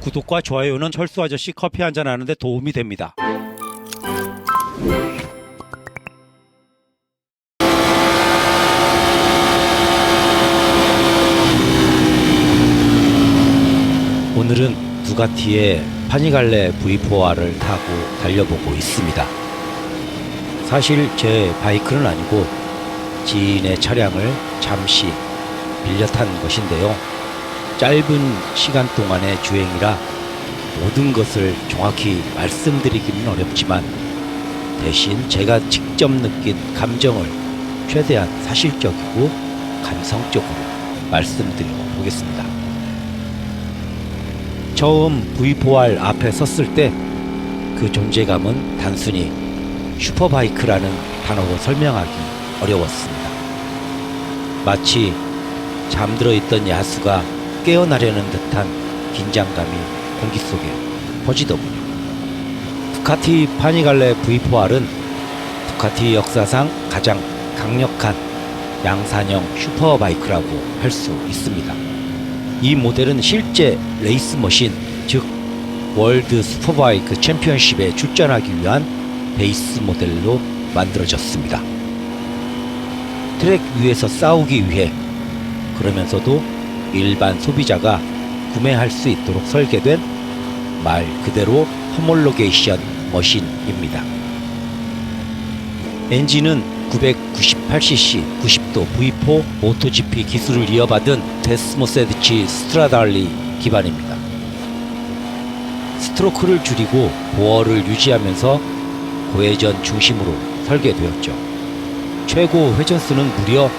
구독과 좋아요는 철수 아저씨 커피 한잔 하는데 도움이 됩니다. 오늘은 두가티의 파니갈레 V4R을 타고 달려보고 있습니다. 사실 제 바이크는 아니고 지인의 차량을 잠시 빌려 탄 것인데요. 짧은 시간 동안의 주행이라 모든 것을 정확히 말씀드리기는 어렵지만 대신 제가 직접 느낀 감정을 최대한 사실적이고 감성적으로 말씀드려 보겠습니다. 처음 V4R 앞에 섰을 때 그 존재감은 단순히 슈퍼바이크라는 단어로 설명하기 어려웠습니다. 마치 잠들어 있던 야수가 깨어나려는 듯한 긴장감이 공기 속에 퍼지더군요. 두카티 파니갈레 V4R은 두카티 역사상 가장 강력한 양산형 슈퍼바이크라고 할 수 있습니다. 이 모델은 실제 레이스 머신, 즉 월드 슈퍼바이크 챔피언십에 출전하기 위한 베이스 모델로 만들어졌습니다. 트랙 위에서 싸우기 위해 그러면서도 일반 소비자가 구매할 수 있도록 설계된 말 그대로 호몰로게이션 머신입니다. 엔진은 998cc 90도 V4 모토GP 기술을 이어받은 데스모세드치 스트라달리 기반입니다. 스트로크를 줄이고 보어를 유지하면서 고회전 중심으로 설계되었죠. 최고 회전수는 무려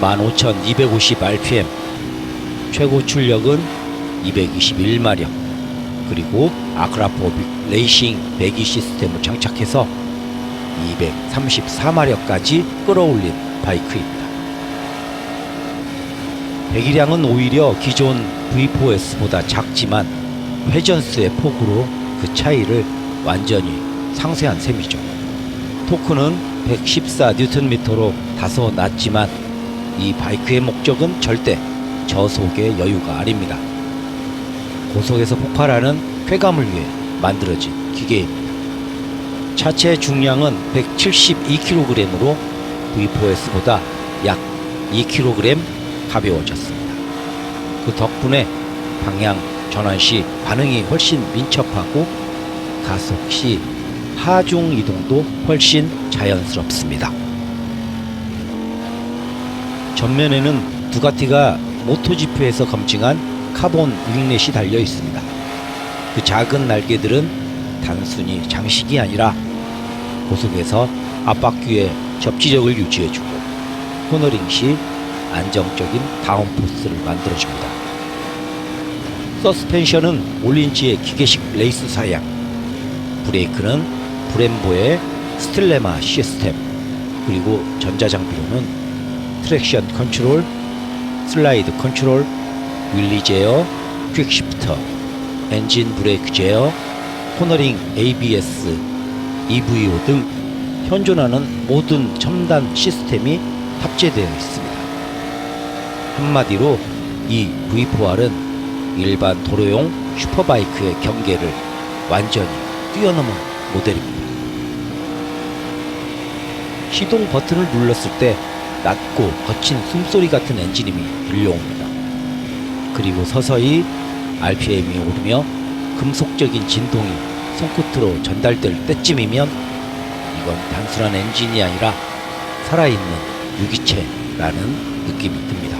15,250rpm, 최고 출력은 221마력, 그리고 아크라포빅 레이싱 배기 시스템을 장착해서 234마력까지 끌어올린 바이크입니다. 배기량은 오히려 기존 V4S보다 작지만 회전수의 폭으로 그 차이를 완전히 상쇄한 셈이죠. 토크는 114Nm로 다소 낮지만 이 바이크의 목적은 절대 저속의 여유가 아닙니다. 고속에서 폭발하는 쾌감을 위해 만들어진 기계입니다. 차체 중량은 172kg으로 V4S보다 약 2kg 가벼워졌습니다. 그 덕분에 방향 전환 시 반응이 훨씬 민첩하고 가속 시 하중 이동도 훨씬 자연스럽습니다. 전면에는 두가티가 모토지프에서 검증한 카본 윙렛이 달려 있습니다. 그 작은 날개들은 단순히 장식이 아니라 고속에서 앞바퀴의 접지력을 유지해주고 코너링 시 안정적인 다운포스를 만들어줍니다. 서스펜션은 올린지의 기계식 레이스 사양, 브레이크는 브렘보의 스틸레마 시스템, 그리고 전자장비로는 트랙션 컨트롤, 슬라이드 컨트롤, 윌리 제어, 퀵 시프터, 엔진 브레이크 제어, 코너링 ABS, EVO 등 현존하는 모든 첨단 시스템이 탑재되어 있습니다. 한마디로 이 V4R은 일반 도로용 슈퍼바이크의 경계를 완전히 뛰어넘은 모델입니다. 시동 버튼을 눌렀을 때 낮고 거친 숨소리 같은 엔진음이 들려옵니다. 그리고 서서히 RPM이 오르며 금속적인 진동이 손끝으로 전달될 때쯤이면 이건 단순한 엔진이 아니라 살아있는 유기체라는 느낌이 듭니다.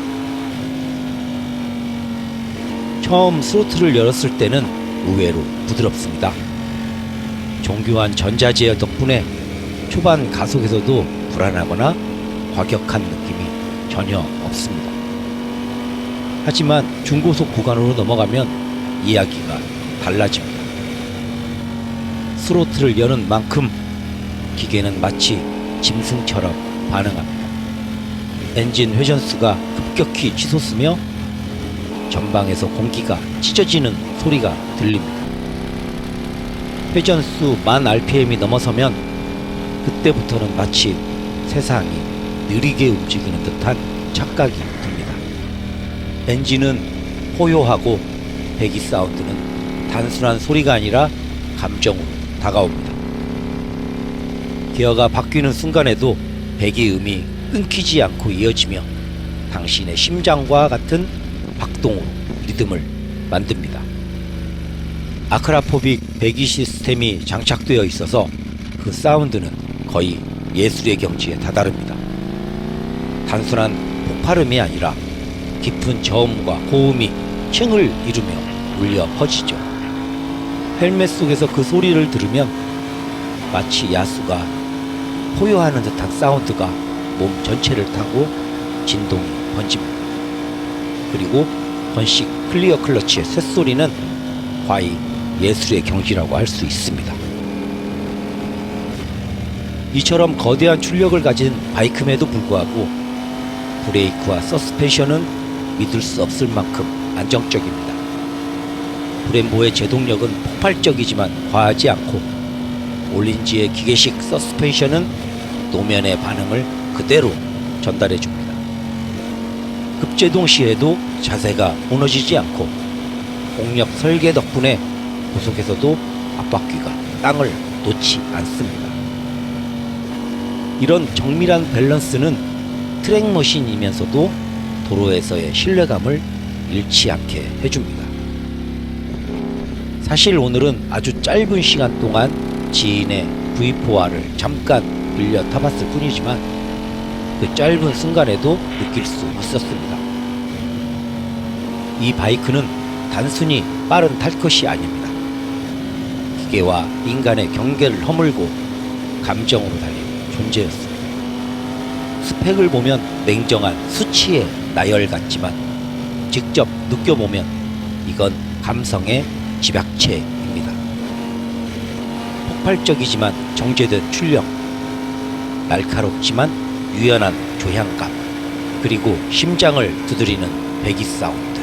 처음 스로틀을 열었을 때는 의외로 부드럽습니다. 정교한 전자제어 덕분에 초반 가속에서도 불안하거나 과격한 느낌이 전혀 없습니다. 하지만 중고속 구간으로 넘어가면 이야기가 달라집니다. 스로틀을 여는 만큼 기계는 마치 짐승처럼 반응합니다. 엔진 회전수가 급격히 치솟으며 전방에서 공기가 찢어지는 소리가 들립니다. 회전수 만 RPM이 넘어서면 그때부터는 마치 세상이 느리게 움직이는 듯한 착각이 듭니다. 엔진은 호요하고 배기 사운드는 단순한 소리가 아니라 감정으로 다가옵니다. 기어가 바뀌는 순간에도 배기 음이 끊기지 않고 이어지며 당신의 심장과 같은 박동으로 리듬을 만듭니다. 아크라포빅 배기 시스템이 장착되어 있어서 그 사운드는 거의 예술의 경지에 다다릅니다. 단순한 폭발음이 아니라 깊은 저음과 고음이 층을 이루며 울려 퍼지죠. 헬멧 속에서 그 소리를 들으면 마치 야수가 포효하는 듯한 사운드가 몸 전체를 타고 진동이 번집니다. 그리고 번식 클리어 클러치의 쇳소리는 과히 예술의 경지라고 할 수 있습니다. 이처럼 거대한 출력을 가진 바이크임에도 불구하고 브레이크와 서스펜션은 믿을 수 없을 만큼 안정적입니다. 브렘보의 제동력은 폭발적이지만 과하지 않고 올린지의 기계식 서스펜션은 노면의 반응을 그대로 전달해 줍니다. 급제동 시에도 자세가 무너지지 않고 공력 설계 덕분에 고속에서도 앞바퀴가 땅을 놓지 않습니다. 이런 정밀한 밸런스는 트랙머신이면서도 도로에서의 신뢰감을 잃지 않게 해줍니다. 사실 오늘은 아주 짧은 시간 동안 지인의 V4R을 잠깐 빌려 타봤을 뿐이지만 그 짧은 순간에도 느낄 수 있었습니다. 이 바이크는 단순히 빠른 탈 것이 아닙니다. 기계와 인간의 경계를 허물고 감정으로 달리는 존재였습니다. 스펙을 보면 냉정한 수치의 나열 같지만 직접 느껴보면 이건 감성의 집약체입니다. 폭발적이지만 정제된 출력, 날카롭지만 유연한 조향감, 그리고 심장을 두드리는 배기 사운드.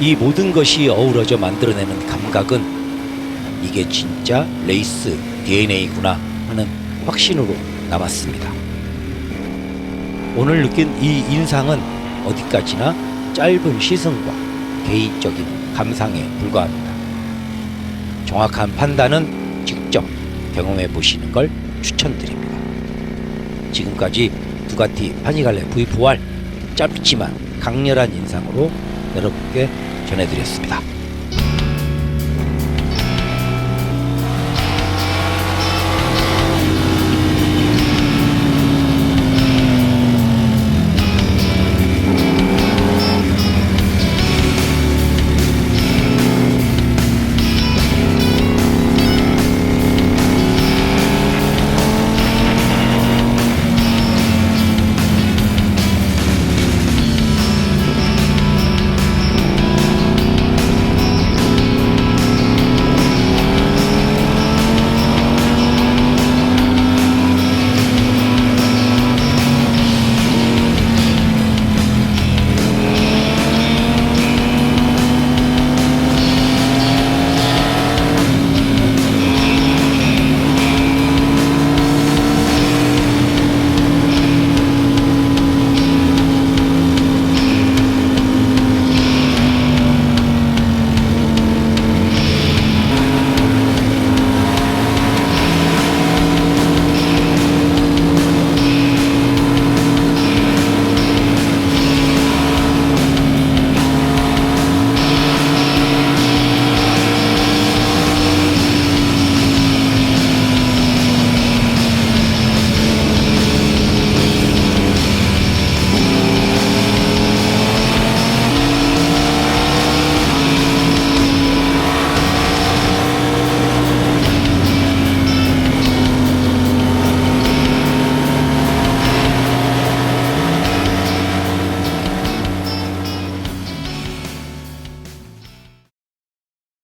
이 모든 것이 어우러져 만들어내는 감각은 이게 진짜 레이스 DNA구나 하는 확신으로 남았습니다. 오늘 느낀 이 인상은 어디까지나 짧은 시선과 개인적인 감상에 불과합니다. 정확한 판단은 직접 경험해 보시는 걸 추천드립니다. 지금까지 두가티 파니갈레 V4R 짧지만 강렬한 인상으로 여러분께 전해드렸습니다.